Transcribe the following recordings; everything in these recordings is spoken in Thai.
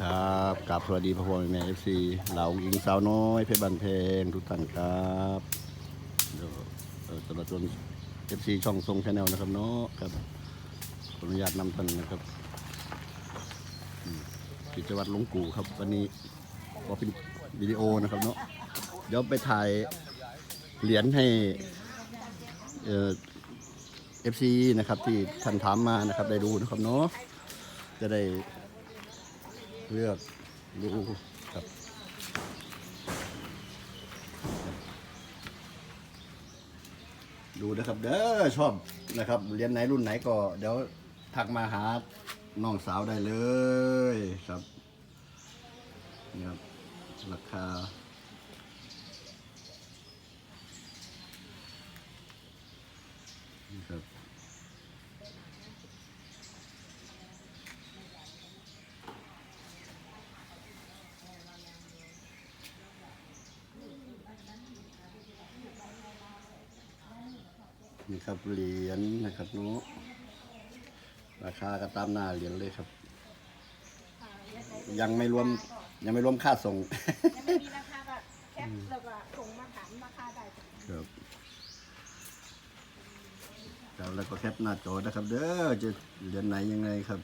ครับกับสวัสดีพ่อพ่อแม่เอฟซีเหล่าอิงสาวน้อยเพชรบันเพงทุกท่านครับเดี๋ยวเอ่อสำหรับตัวเอฟซีช่องทรงชาแนลนะครับเนาะครับขออนุญาตนำท่านนะครับกิจวัตรหลวงปู่ครับ วันนี้ก็เป็นวิดีโอนะครับเนาะเดี๋ยวไปถ่ายเหรียญให้เอฟซีนะครับที่ท่านถามมานะครับได้ดูนะครับเนาะจะได้ เลือกดูครับดูนะครับเด้อชอบนะครับเรียนไหนรุ่นไหนก็ เดี๋ยวทักมาหาน้องสาวได้เลยครับนี่ครับราคา นี่ครับ นี่ครับเหรียญนะครับเนาะราคาก็ตามหน้าเหรียญเลยครับ ยังไม่รวมยังไม่รวมค่าส่ง ยังไม่มีราคาก็แคปแล้วก็ส่งมาถามราคาได้จ้ะครับครับแล้วก็แคปหน้าจอนะครับ เด้อจะเหรียญไหนยังไงครับ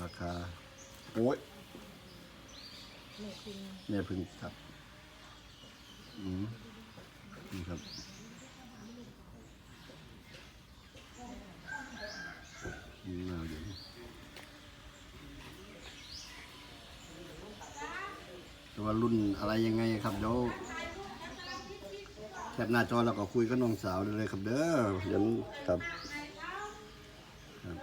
ราคาโอ้ยนี่จริงเนี่ยเพึ่งครับอืมนี่ครับ นี่มาเดี๋ยวแต่ว่า รุ่นอะไรยังไงครับเดี๋ยวแคปหน้าจอแล้วก็คุยกับน้องสาวได้เลยครับเด้อเดี๋ยวครับครับ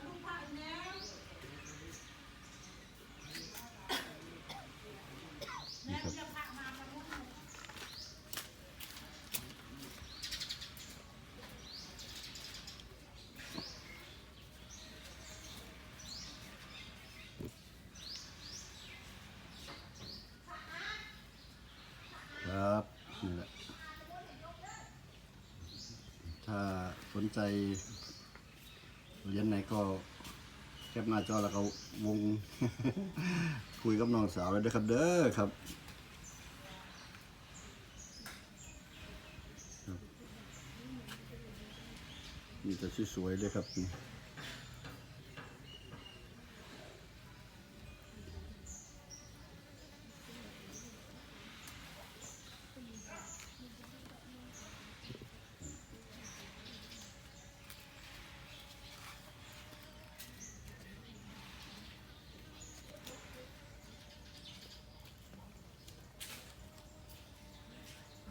นี่ครับครับนี่แหละถ้าส นใจเรียนไหนก็แคปหน้าจอแล้วก็วง คุยกับน้องสาวเลยเด้อครับ เด้อครับมีแต่สวยๆเลยครับนี่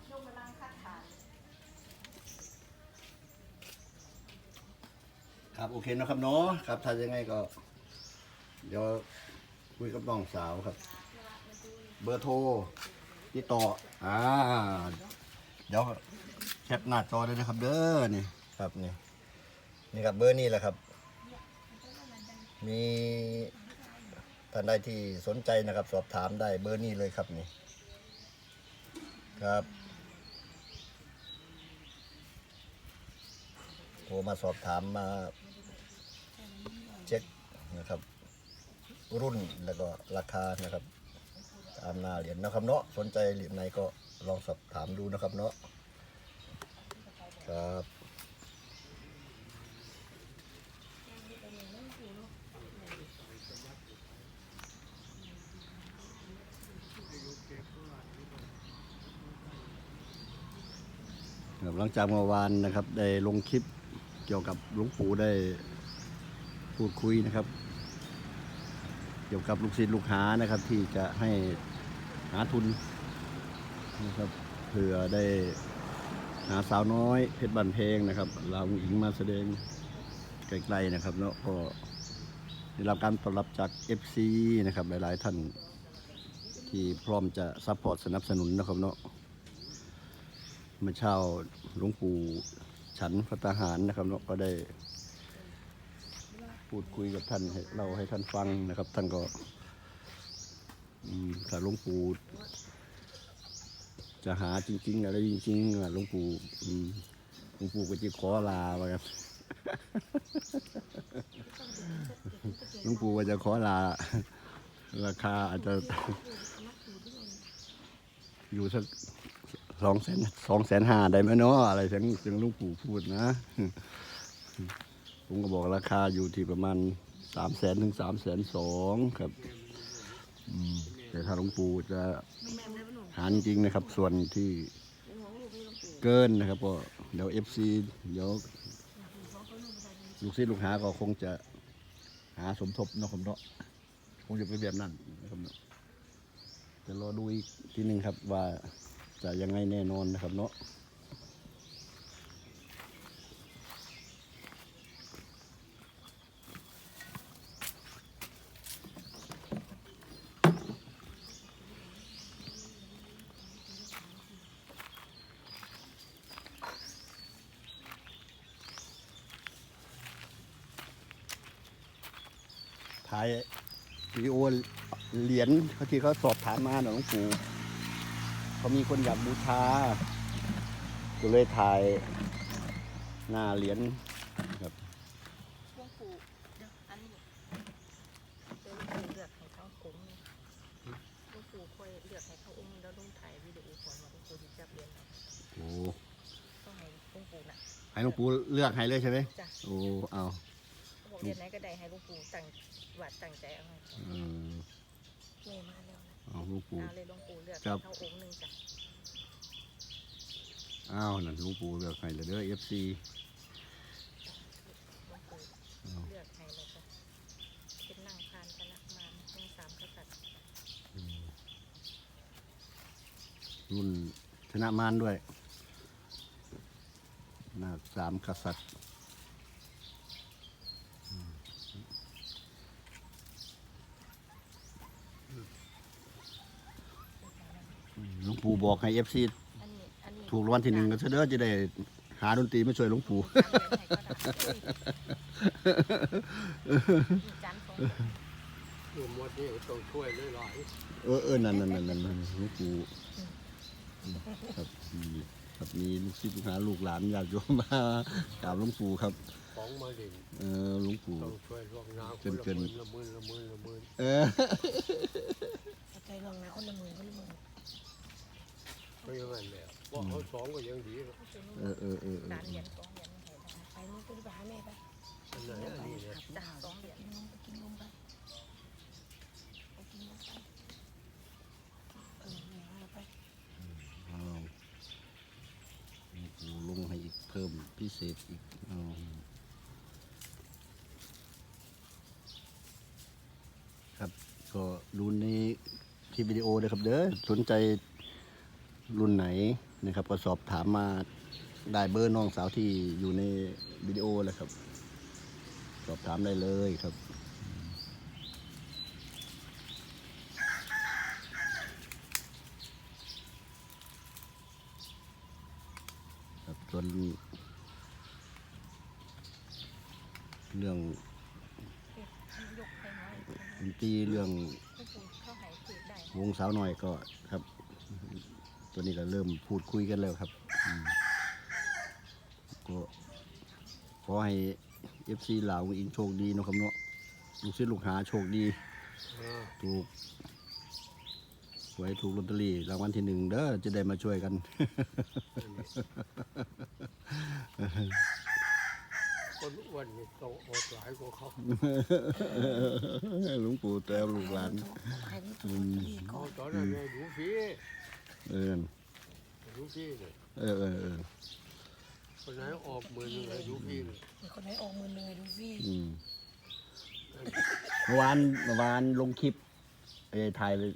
ช่วงเวลาคัดขาย ครับโอเคนะครับเนาะครับถ้ายังไงก็ เดี๋ยวคุยกับน้องสาวครับ เบอร์โทรติดต่ออ่าเดี๋ยวแคปหน้าจอได้เลยครับ เด้อนี่ครับนี่นี่ครับเบอร์นี่แหละครับ มีท่านใดที่สนใจนะครับ สอบถามได้เบอร์นี้เลยครับนี่ครับโทรมาสอบถามมา เช็คนะครับ รุ่นแล้วก็ราคานะครับตามหน้าเหรียญนะครับเนาะสนใจเหรียญไหนก็ลองสอบถามดูนะครับเนาะครับหลังจากเมื่อวานนะครับได้ลงคลิปเกี่ยวกับหลวงปู่ได้ พูดคุยนะครับ เกี่ยวกับลูกศิษย์ลูกหานะครับ ที่จะให้หาทุนนะครับเพื่อได้หาสาวน้อยเพชรบันเพลงนะครับ เราอิงมาแสดงไกลๆนะครับเนาะก็ได้รับการตอบรับจาก FC นะครับหลายๆท่านที่พร้อมจะซัพพอร์ตสนับสนุนนะครับเนาะมื่อเช้าหลวงปู่ฉันพระทหารนะครับเนาะก็ได้ พูดคุยกับท่านให้เราให้ท่านฟังนะครับ ท่านก็ถ้าหลวงปู่จะหาจริง ๆ อะไรจริงๆหลวงปู่หลวงปู่ก็จะขอลาว่าครับหลวงปู่ก็จะขอลา ราคาอาจจะ อยู่สักสองแสนสองแสนห้าได้ไหมเนาะอะไรทั้งถึงลุงปู่พูดนะ ผมก็บอกราคาอยู่ที่ประมาณสามแสนถึงสามแสนสองครับแต่ถ้าหลวงปู่จะหารจริงๆนะครับ ส่วนที่เกินนะครับก็เดี๋ยวเอฟซีเดี๋ยวลูกศิษย์ลูกหาก็คงจะหาสมทบเนาะผมเนาะคงจะเป็นแบบนั้นนะครับเนาะจะรอดูอีกทีหนึ่งครับว่าจะยังไงแน่นอนนะครับเนาะ ถ่ายวิดีโอเหรียญเขาที่เขาสอบถามมาหน่อยหลวงปู่เขามีคนอยากบูชาก็เลยถ่ายหน้าเหรียญครับหลวงปู่เดี๋ยวอันนี้เดี๋ยวหลวงปู่เลือกให้เขาคุ้มนี่หลวงปู่ค่อยเลือกให้เขาอุ้มแล้วลุงถ่ายวิดีโอก่อนว่าหลวงปู่จะจับเรียนเอาโอ้ต้องให้หลวงปู่น่ะให้หลวงปู่เลือกให้เลยใช่ไหมจ้ะโอ้เอาบอกเรียนไหนก็ได้ให้หลวงปู่ตั้ง วัดตั้งใจเอาให้เออเมย์มาแล้วนะเอาหลวงปู่ เอาเลยหลวงปู่เลือกครัให้บเขาองค์หนึ่งจ้ะอ้าวนั่นหลวงปู่เลือกให้เลยเด้อเอฟซีหลวงปู่เลือกให้แล้วจ้ะเป็นนั่งพานชนะมารเป็นสามกษัตริย์รุ่นชนะมารด้วยนาคสามกษัตริย์อืม หลวงปู่บอกให้เอฟซีอันนี้อันนี้ถูกรางวัลที่หนึ่งก็เด้อจะได้หาดนตรีมาช่วยหลวงปู่สามเหรียญให้ก็ได้มีจานสองอยู่หมดนี่ต้องช่วยหลายเออเออนั่นนั่นนั่นนั่นนั่นหลวงปู่ครับมีครับมีลูกศิษย์ลูกหาลูกหลานญาติโยมมากราบหลวงปู่ครับๆของมาดิ่งเออหลวงปู่ ต้องช่วยล่วงหน้าคเกินนละเกิหนมื่นละหมื่นละหมื่นละหมื่น เออ ใจลองนะคนละหมื่นคนละหมื่น ก็อยังไงแหละว่าเขาสองก็ยังดีแล้วเออเออเออเออสามเหรียญสองเหรียญให้ได้ไปนู่นก็ไปหาแม่ไปอันไหนอันนี้เนี่ยจ้าสองเหรียญกินนมไปกินนมไปไปกินนมไปเออเนี่ยเอาไปเอาหลวงปู่ลงให้อีกเพิ่มพิเศษอีกเอาครับก็ดูในคลิปวิดีโอเลยครับเด้อสนใจ รุ่นไหนนะครับ ก็สอบถามมาได้เบอร์น้องสาวที่อยู่ในวิดีโอเลยครับ สอบถามได้เลยครับครับส่วนเรื่องดนตรีเรื่องวงสาวหน่อยก็ครับ ตัวนี้ก็เริ่มพูดคุยกันแล้วครับอืมก็ขอให้เอฟซีลาวอิงโชคดีเนาะครับเนาะลูกศิษย์ลูกหาโชคดีเออถูกหวยถูกลอตเตอรี่รางวัลที่หนึ่งเด้อจะได้มาช่วยกัน คนอ้วนนี่ต้องอดหลายกว่าเขาหลวงปู่แต้วลูกหลานให้มันถูกลอตเตอรี่ก่เขาอนตอนนั้นเนี่ยดูฟรี เออดูฟรีเลยเออเออเออคนไหนออกหมือหนึงเลยดูฟรีเลยมีคนให้ออกมือหนึ่งให้ดูฟรีอืมเมื่อวานเมื่อวานลงคลิปไอ้ถ่ายเลย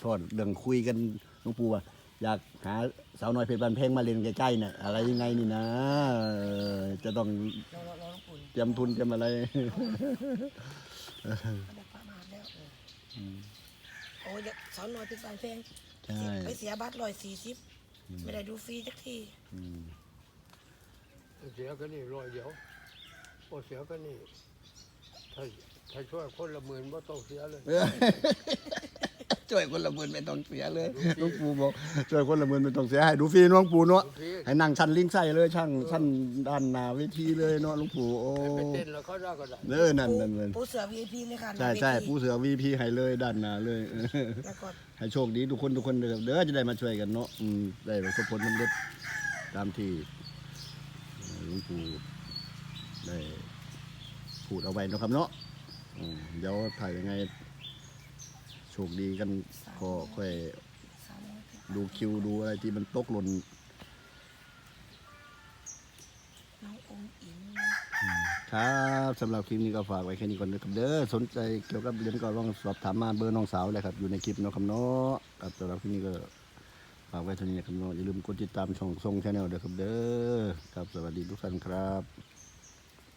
โทษเรื่องคุยกันหลวงปู่ว่าอยากหาสาวน้อยเพชรบันเพลงมาเล่นใกล้ๆเนี่ยอะไรยังไงนี่นะเออจะต้องเราเราเราต้องปุ่นเตรียมทุนเตรียมอะไรเขาได้ประมาณแล้วโอ้ยเดี๋ยวสอนหน่อยเป็นบานเพลง ใช่ไปเสียบัตรร้อยสี่สิบไม่ได้ดูฟรีสักทีอืมเสียกันนี่ร้อยเดียวพอเสียกันนี่ถ้าถ้าช่วยคนละหมื่นว่าต้องเสียเลยเออ ช่วยคนละหมื่นไม่ต้องเสียเลยหลวงปู่บอกช่วยคนละหมื่นไม่ต้องเสียให้ดูฟรีหลวงปู่เนาะให้นั่งชั้นลิงไส้เลยช่างชั้นด้านหน้าเวทีเลยเนาะหลวงปู่โอ้ไปเต้นแล้วเขาได้ก็ได้เออนั่นนั่นนั่นปูเสือ VIP เลยค่ะใช่ใช่หน้าเวทีผู้เสือวีพีให้เลยด้านหน้าเลยแล้วก็ให้โชคดีทุกคนทุกคนเด้อเด้อจะได้มาช่วยกันเนาะอืมได้ประสบผลสำเร็จตามที่หลวงปู่ได้พูดเอาไว้เนาะครับเนาะเดี๋ยวถ่ายยังไง โชคดีกันก็ค่อยสามร้อยสิบดูคิวดูอะไรที่มันตกหล่นน้ององค์อิงครับสำหรับคลิปนี้ก็ฝากไว้แค่นี้ก่อนนะครับเด้อสนใจเกี่ยวกับเรียนก็ลองสอบถามมาเบอร์น้องสาวเลยครับอยู่ในคลิปเนาะครับเนาะครับสำหรับคลิปนี้ก็ฝากไว้เท่านี้นะครับเนาะอย่าลืมกดติดตามช่องทรงชาแนลเด้อครับเด้อครับสวัสดีทุกท่านครับ